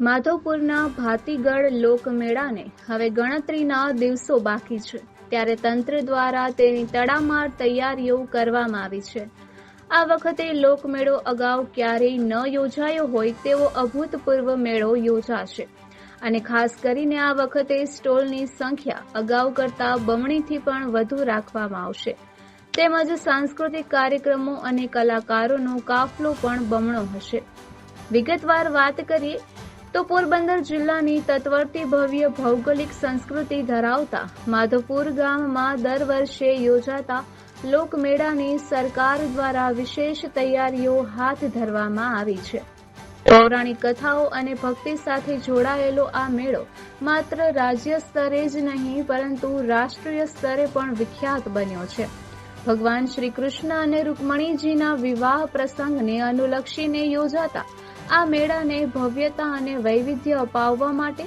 માધવપુરના ભાતીગઢ લોકમેળાને હવે ગણતરીના દિવસો બાકી છે. ત્યારે તંત્ર દ્વારા તેની તડામાર તૈયારીઓ કરવામાં આવી છે. આ વખતે લોકમેળો અગાઉ ક્યારેય ન યોજાયો હોય તેવો અભૂતપૂર્વ મેળો યોજાશે. અને ખાસ કરીને આ વખતે સ્ટોલની સંખ્યા અગાઉ કરતા બમણીથી પણ વધુ રાખવામાં આવશે. તેમજ સાંસ્કૃતિક કાર્યક્રમો અને કલાકારોનો કાફલો પણ બમણો હશે. વિગતવાર વાત કરીએ તો પોરબંદર જિલ્લાની તત્વર્તી ભવ્ય ભૌગોલિક સંસ્કૃતિ ધરાવતા માધવપુર ગામમાં દર વર્ષે યોજાતા લોકમેળાની સરકાર દ્વારા વિશેષ તૈયારીઓ હાથ ધરવામાં આવી છે. પૌરાણિક કથાઓ અને ભક્તિ સાથે જોડાયેલો આ મેળો માત્ર રાજ્ય સ્તરે જ નહીં, પરંતુ રાષ્ટ્રીય સ્તરે પણ વિખ્યાત બન્યો છે. ભગવાન શ્રી કૃષ્ણ અને રૂકમણીજીના વિવાહ પ્રસંગને અનુલક્ષીને યોજાતા આ મેળાને ભવ્યતા અને વૈવિધ્ય અપાવવા માટે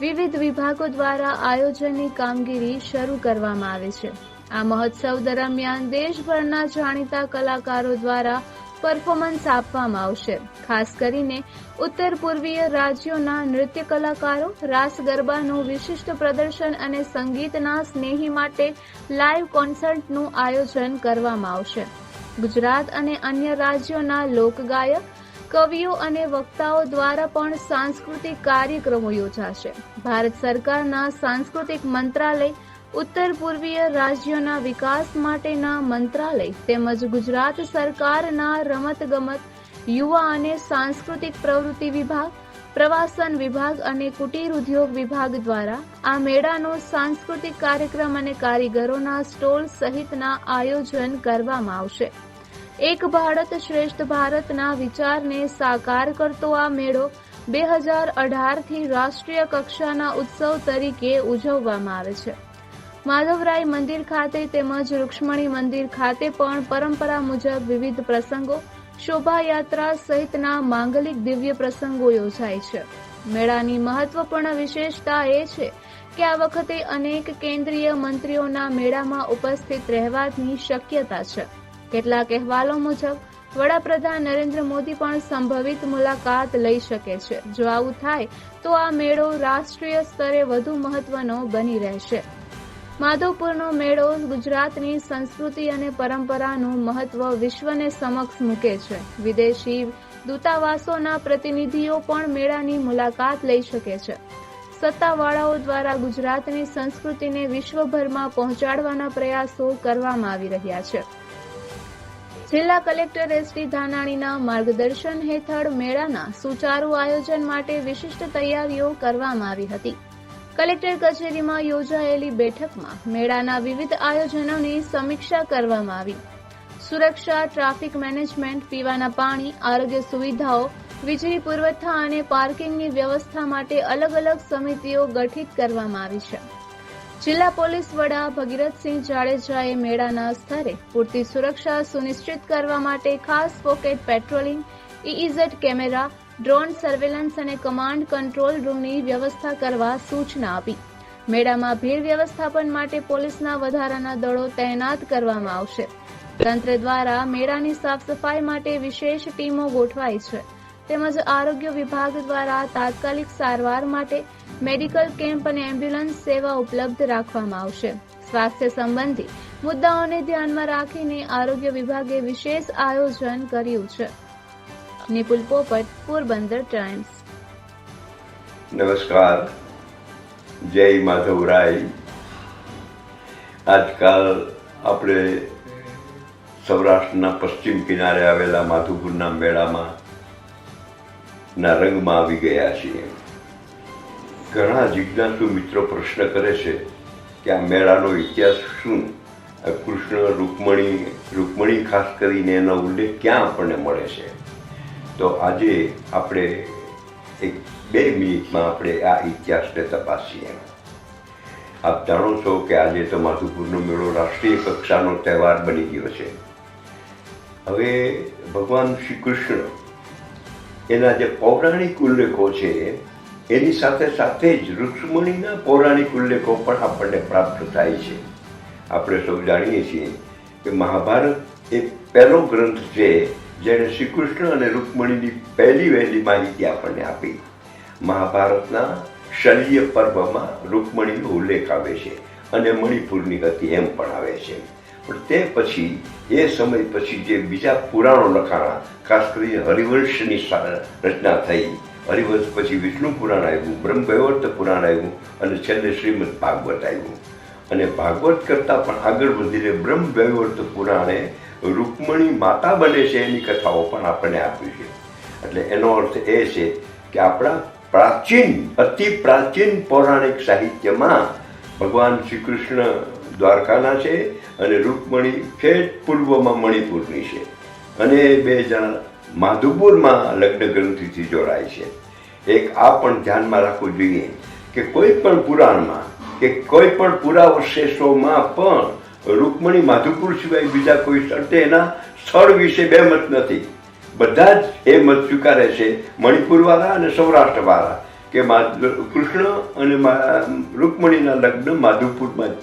વિવિધ વિભાગો દ્વારા આયોજનની કામગીરી શરૂ કરવામાં આવે છે. આ મહોત્સવ દરમિયાન દેશભરના જાણીતા કલાકારો દ્વારા પરફોર્મન્સ આપવામાં આવશે. ખાસ કરીને ઉત્તર પૂર્વીય રાજ્યોના નૃત્ય કલાકારો, રાસ ગરબાનું વિશિષ્ટ પ્રદર્શન અને સંગીતના સ્નેહી માટે લાઈવ કોન્સર્ટનું આયોજન કરવામાં આવશે. ગુજરાત અને અન્ય રાજ્યોના લોકગાયક કવિઓ અને વક્તાઓ દ્વારા પણ સાંસ્કૃતિક કાર્યક્રમો યોજાશે. ભારત સરકારના સાંસ્કૃતિક મંત્રાલય ઉત્તર પૂર્વીય રાજ્યોના વિકાસ માટેના મંત્રાલય તેમજ ગુજરાત સરકારના રમતગમત, યુવા અને સાંસ્કૃતિક પ્રવૃત્તિ વિભાગ, પ્રવાસન વિભાગ અને કુટીર ઉદ્યોગ વિભાગ દ્વારા આ મેળાનો સાંસ્કૃતિક કાર્યક્રમ અને કારીગરોના સ્ટોલ સહિતના આયોજન કરવામાં આવશે. એક ભારત શ્રેષ્ઠ ભારતના વિચારને સાકાર કરતો આ મેળો બે હજાર અઢારથી રાષ્ટ્રીય કક્ષાના ઉત્સવ તરીકે ઉજવવામાં આવે છે. માધવરાય મંદિર ખાતે તેમજ રૂક્ષ્મણી મંદિર ખાતે પણ પરંપરા મુજબ વિવિધ પ્રસંગો, શોભાયાત્રા સહિતના માંગલિક દિવ્ય પ્રસંગો યોજાય છે. મેળાની મહત્વપૂર્ણ વિશેષતા એ છે કે આ વખતે અનેક કેન્દ્રીય મંત્રીઓના મેળામાં ઉપસ્થિત રહેવાની શક્યતા છે. કેટલાક અહેવાલો મુજબ, વડાપ્રધાન નરેન્દ્ર મોદી પણ સંભવિત મુલાકાત લઈ શકે છે. જો આવું થાય, તો આ મેળો રાષ્ટ્રીય સ્તરે વધુ મહત્વનો બની રહેશે. માધવપુરનો મેળો ગુજરાતની સંસ્કૃતિ અને પરંપરાનું મહત્વ વિશ્વને સમક્ષ મૂકે છે. વિદેશી દૂતાવાસોના પ્રતિનિધિઓ પણ મેળાની મુલાકાત લઈ શકે છે. સત્તાવાળાઓ દ્વારા ગુજરાતની સંસ્કૃતિને વિશ્વભરમાં પહોંચાડવાના પ્રયાસો કરવામાં આવી રહ્યા છે. જિલ્લા કલેક્ટર એસ ટી ધાનાણીના માર્ગદર્શન હેઠળ મેળાના સુચારુ આયોજન માટે વિશિષ્ટ તૈયારીઓ કરવામાં આવી હતી. કલેક્ટર કચેરીમાં યોજાયેલી બેઠકમાં મેળાના વિવિધ આયોજનોની સમીક્ષા કરવામાં આવી. સુરક્ષા, ટ્રાફિક મેનેજમેન્ટ, પીવાના પાણી, આરોગ્ય સુવિધાઓ, વીજળી પુરવઠા અને પાર્કિંગની વ્યવસ્થા માટે અલગ અલગ સમિતિઓ ગઠિત કરવામાં આવી છે. જિલ્લા પોલીસ વડા ભગીરથસિંહ જાડેજાએ મેળાના સ્તરે પૂરતી સુરક્ષા સુનિશ્ચિત કરવા માટે ખાસ પોકેટ પેટ્રોલિંગ, ઈઈઝેડ કેમેરા, ડ્રોન સર્વેલન્સ અને કમાન્ડ કંટ્રોલ રૂમની વ્યવસ્થા કરવા સૂચના આપી. મેળામાં ભીડ વ્યવસ્થાપન માટે પોલીસના વધારાના દળો તૈનાત કરવામાં આવશે. તંત્ર દ્વારા મેળાની સાફ સફાઈ માટે વિશેષ ટીમો ગોઠવાઈ છે. તેમજ આરોગ્ય વિભાગ દ્વારા તાત્કાલિક સારવાર માટે મેડિકલ કેમ્પ અને એમ્બ્યુલન્સ સેવા ઉપલબ્ધ રાખવામાં આવશે. સ્વાસ્થ્ય સંબંધી મુદ્દાઓને ધ્યાનમાં રાખીને આરોગ્ય વિભાગે વિશેષ આયોજન કર્યું છે. નિપુલ પોપટ, પોરબંદર ટાઈમ્સ. નમસ્કાર. જય માધવરાય. આજકાલ આપણે સૌરાષ્ટ્રના પશ્ચિમ કિનારે આવેલા માધુપુરના મેળામાં ના રંગમાં આવી ગયા છીએ. ઘણા જિજ્ઞાસુ મિત્રો પ્રશ્ન કરે છે કે આ મેળાનો ઇતિહાસ શું? કૃષ્ણ, રૂકમણી રૂકમણી ખાસ કરીને એનો ઉલ્લેખ ક્યાં આપણને મળે છે? તો આજે આપણે એક બે મિનિટમાં આપણે આ ઇતિહાસને તપાસીએ. આપ જાણો છો કે આજે તો માધુપુરનો મેળો રાષ્ટ્રીય કક્ષાનો તહેવાર બની ગયો છે. હવે ભગવાન શ્રી કૃષ્ણ એના જે પૌરાણિક ઉલ્લેખો છે, એની સાથે સાથે જ રુક્ષ્મણીના પૌરાણિક ઉલ્લેખો પણ આપણને પ્રાપ્ત થાય છે. આપણે સૌ જાણીએ છીએ કે મહાભારત એ પહેલો ગ્રંથ છે, જેણે શ્રી કૃષ્ણ અને રૂકમણીની પહેલી વહેલી માહિતી આપણને આપી. મહાભારતના શલ્ય પર્વમાં રૂકમણીનો ઉલ્લેખ આવે છે અને મણિપુરની ગતિ એમ પણ આવે છે. પણ તે પછી, એ સમય પછી જે બીજા પુરાણો લખાણા, ખાસ કરીને હરિવંશની રચના થઈ. હરિવંશ પછી વિષ્ણુ પુરાણ આવ્યું, બ્રહ્મવૈવર્ત પુરાણ આવ્યું અને છેલ્લે શ્રીમદ ભાગવત આવ્યું. અને ભાગવત કરતાં પણ આગળ વધીને બ્રહ્મ વૈવર્ત પુરાણે રૂકમણી માતા બને છે એની કથાઓ પણ આપણને આપી છે. એટલે એનો અર્થ એ છે કે આપણા પ્રાચીન, અતિ પ્રાચીન પૌરાણિક સાહિત્યમાં ભગવાન શ્રી કૃષ્ણ દ્વારકાના છે અને રૂપમણી છેક પૂર્વમાં મણિપુરની છે. અને બે જણા માધુપુરમાં લગ્ન ગ્રંથિથી જોડાય છે. એક આ પણ ધ્યાનમાં રાખવું જોઈએ કે કોઈ પણ પુરાણમાં કે કોઈ પણ પુરાવશેષોમાં પણ રૂકમણી માધુપુર સિવાય બીજા કોઈ સ્થળે એના સ્થળ વિશે બે મત નથી. બધા જ એ મત સ્વીકારે છે મણિપુરવાળા અને સૌરાષ્ટ્રવાળા કે કૃષ્ણ અને રૂકમણીના લગ્ન માધુપુરમાં